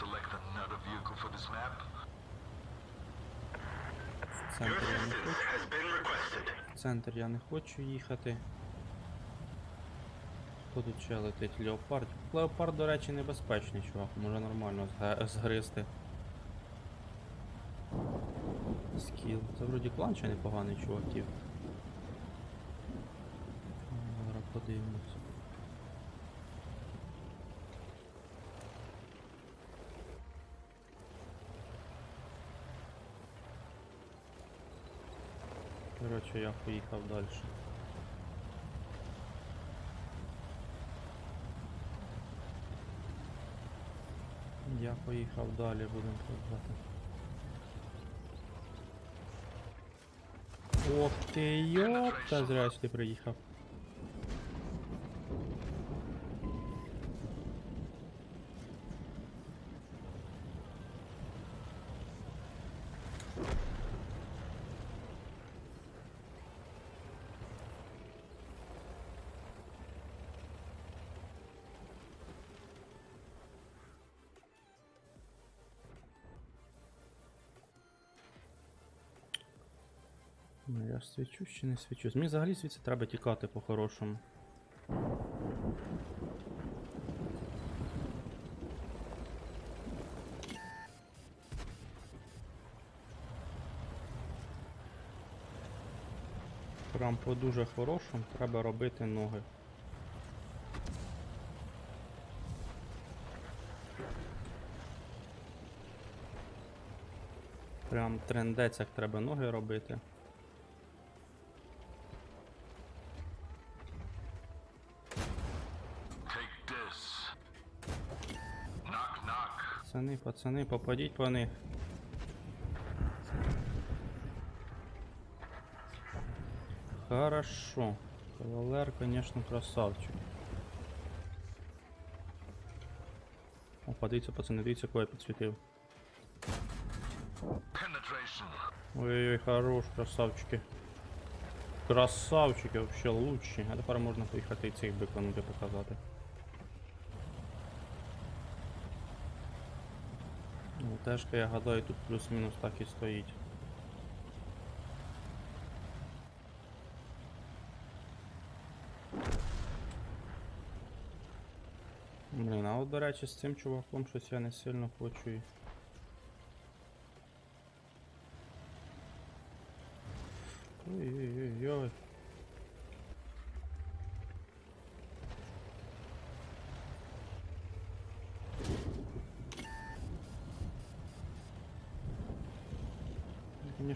select another vehicle for this map? Центр я не хочу. центр я не хочу їхати. Хто тут ще летить? Леопард. Леопард, до речі, небезпечний, чувак. Може нормально згризти. Скіл. Це вроді клан чи непоганий чуваків. Зараз подивимось. Коротше, я поїхав далі. Я поїхав далі, будемо казати. Ох ти йопта, зря сюди приїхав. Ну я ж свічусь чи не свічусь. Мені взагалі звідси треба тікати по-хорошому. Прям по дуже хорошому треба робити ноги. Прям трендець, як треба ноги робити. Пацани, пацани, попадіть по них. Хорошо. Кавалер, конечно, красавчик. О, подивіться, пацани, дивіться, кого я підсвітив. Ой-ой-ой, хорош, красавчики. Красавчики, вообще лучші. А тепер можна поїхати і цих биканути показати. Тежка, я гадаю, тут плюс-мінус так і стоїть. Блін, а от, до речі, з цим чуваком щось я не сильно хочу. і-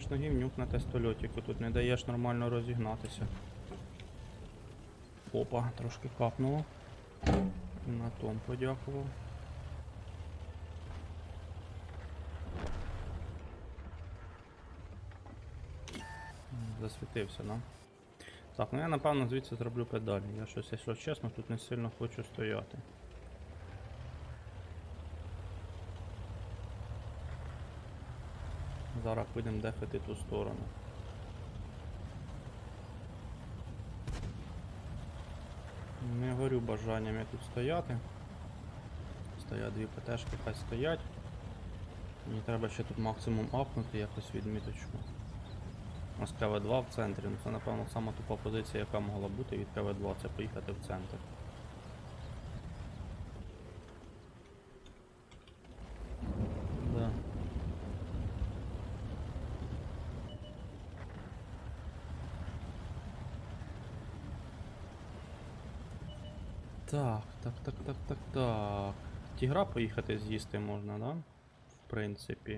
Звісно, гівнюк на тестольотіку, тут не даєш нормально розігнатися. Опа, трошки капнуло. На том подякував. Засвітився, да? Так, ну я напевно звідси зроблю педалі. Я щось, якщо чесно, тут не сильно хочу стояти. Зараз підемо дефити ту сторону. Не горю бажанням я тут стояти. Стоять дві ПТшки, хай стоять. Мені треба ще тут максимум апнути якось відміточку. У нас КВ2 в центрі, ну це напевно сама тупа позиція, яка могла бути від КВ2, це поїхати в центр. Да. Так, так, так, так. Тігра поїхати з'їсти можна, да? В принципі.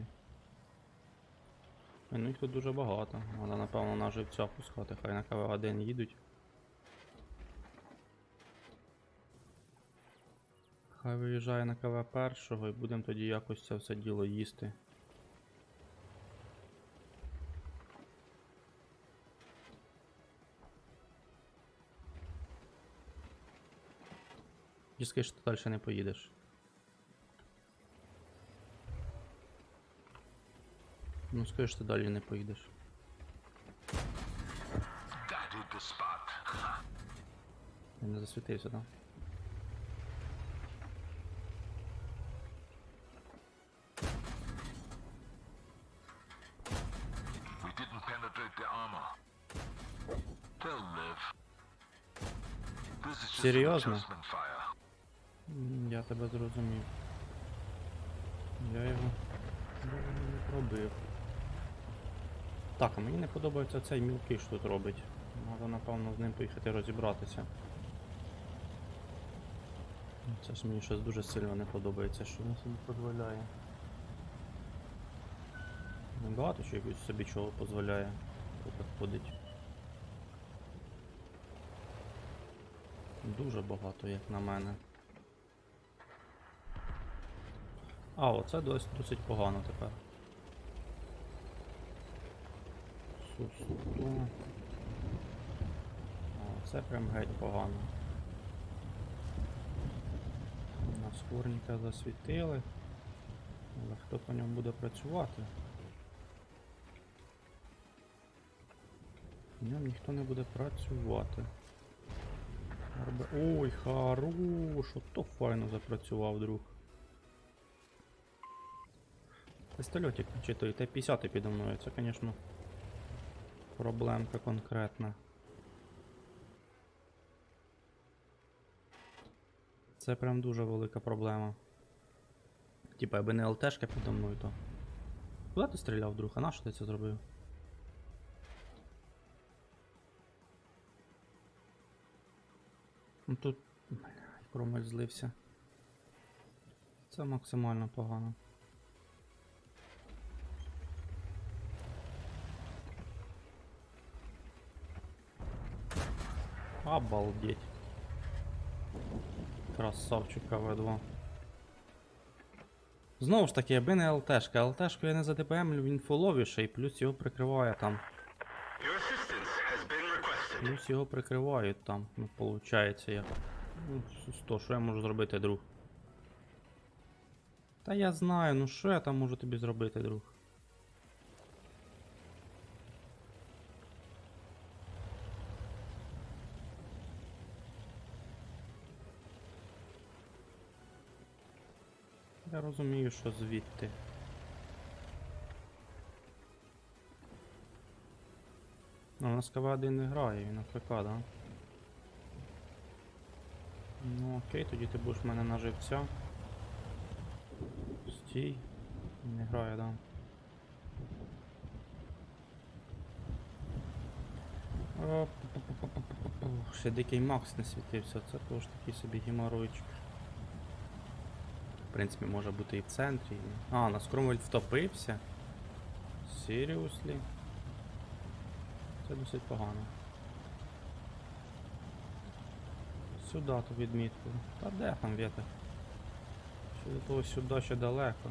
Е, Ну їх тут дуже багато. Треба, напевно, на живця пускати, хай на КВ1 їдуть. Хай виїжджає на КВ першого і будемо тоді якось це все діло їсти. Тільки что дальше не поїдеш. Ну скажи, что далі не поедешь. Я не засвітився, да? Серьезно? Тебе зрозумів. Я його не пробив. Так, а мені не подобається цей мілкий, що тут робить. Треба, напевно, з ним поїхати розібратися. Це ж мені щось дуже сильно не подобається, що він собі дозволяє. Багато що якось собі чого дозволяє. Так ходить. Дуже багато, як на мене. А, оце досить, досить погано тепер. Су-су-ту. Це прям геть погано. На скорника засвітили. Але хто по ньому буде працювати? В ньому ніхто не буде працювати. Ой, хорош! Ото файно запрацював, друг. Пістольотик чи Т-50 підо мною, це, звісно, проблемка конкретна. Це прям дуже велика проблема. Типа, якби не ЛТшка підо мною, то. Куди ти стріляв, друг? А на що ти це зробив? Ну тут. Блядь, промель злився. Це максимально погано. Обалдеть. Красавчик КВ2. Знову ж таки, аби не ЛТшка. ЛТшку я не задепемлю, він фуловіший, і плюс його прикриває там. Плюс його прикривають там. Ну, виходить як. Ну, сто, що я можу зробити, друг? Та я знаю, ну що я там можу тобі зробити, друг? Я розумію, що звідти. Ну, у нас КВ-1 не грає, він АФК, да? Ну окей, тоді ти будеш в мене на живця. Стій. Не грає, да. Ще дикий Макс не світився, це теж такий собі геморойчик. В принципі, може бути і в центрі. А, на Скромвель втопився. Seriously? Це досить погано. Сюди ту відмітку. Та де там вітер? Ще до того сюди ще далеко.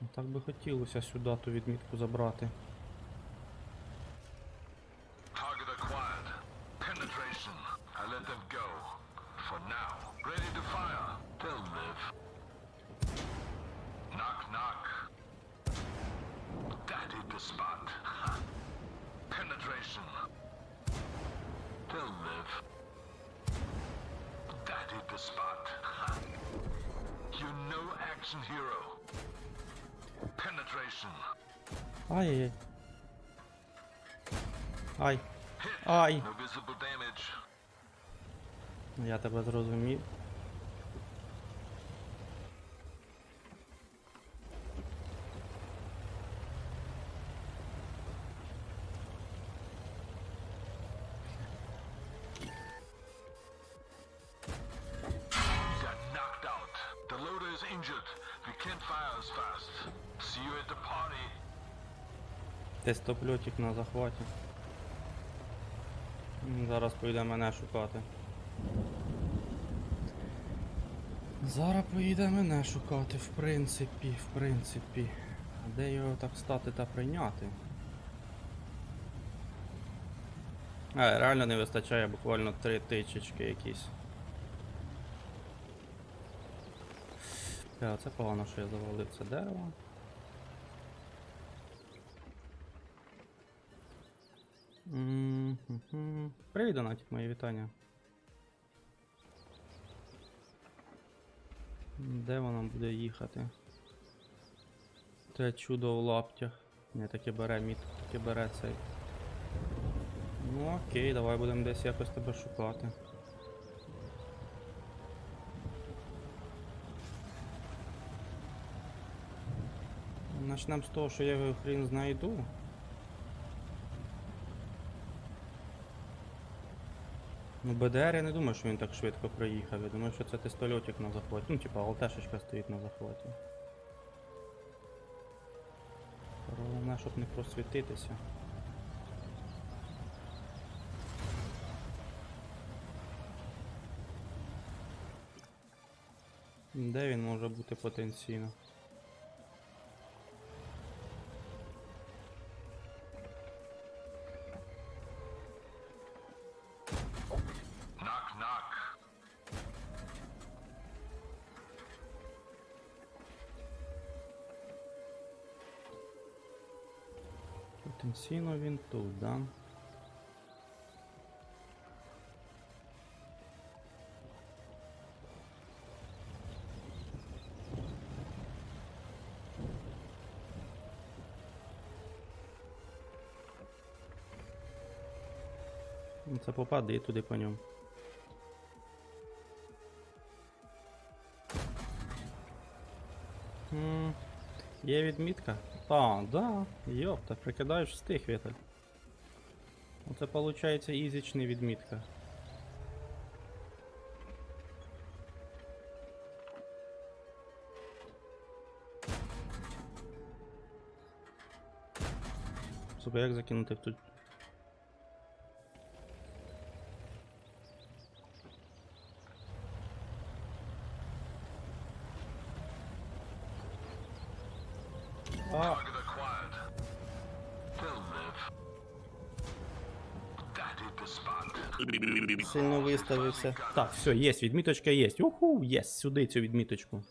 Ну, Так би хотілося сюди ту відмітку забрати. let them go. For now. Ready to fire. They'll live. Knock, knock. That hit the spot. Penetration. They'll live. That hit the spot. you no action hero. Penetration. Aye. Aye. Aye. No visible damage. Я тебе зрозумів. Party. Тестопльотик на захваті. Зараз поїде мене шукати. Зараз поїде мене шукати, в принципі, в принципі. А Де його так стати та прийняти? А, реально не вистачає буквально три тичечки якісь. Та, це погано, що я завалив це дерево. Привіт, Донатік, мої вітання. Де вона буде їхати? Те чудо в лаптях. Не, таке бере мід, таке бере цей. Ну окей, давай будемо десь якось тебе шукати. Начнем з того, що я його хрін знайду. Ну, БДР я не думаю, що він так швидко проїхав. Я думаю, що це тестольотик на захваті. Ну, типа алтешечка стоїть на захваті. Головне, щоб не просвітитися. Де він може бути потенційно? Тут, да? Ну, Це попади туди по ньому. Є відмітка? А, да, йопта, прикидаєш встиг Віталь. Оце виходить ізічний відмітка. Супер, як закинути тут? А, Сильно виставився. Так, все, є, відміточка є. Уху, є, сюди цю відміточку.